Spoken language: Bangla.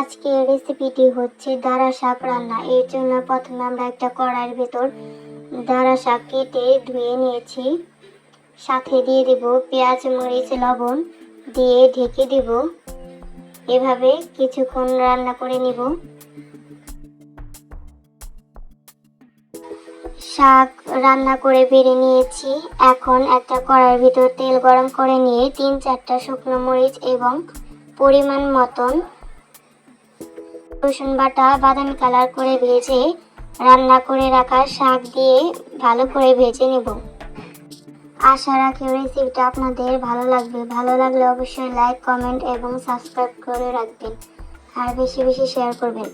আজকের রেসিপিটি হচ্ছে দাঁড়া শাক রান্না। এর জন্য প্রথমে আমরা একটা কড়াইয়ের ভেতর দাঁড়া শাক কেটে ধুয়ে নিয়েছি। সাথে দিয়ে দেব পেঁয়াজ, মরিচ, লবণ দিয়ে ঢেকে দেব। এভাবে কিছুক্ষণ রান্না করে নিব। শাক রান্না করে বেড়ে নিয়েছি। এখন একটা কড়াইয়ের ভিতর তেল গরম করে নিয়ে তিন চারটা শুকনো মরিচ এবং পরিমাণ মতন রসুন বাটা, বাদামি কালার করে ভেজে রান্না করে রাখা শাক দিয়ে ভালো করে ভেজে নেব। আশা রাখি রেসিপিটা আপনাদের ভালো লাগবে। ভালো লাগলে অবশ্যই লাইক কমেন্ট এবং সাবস্ক্রাইব করে রাখবেন। আর বেশি বেশি শেয়ার করবেন।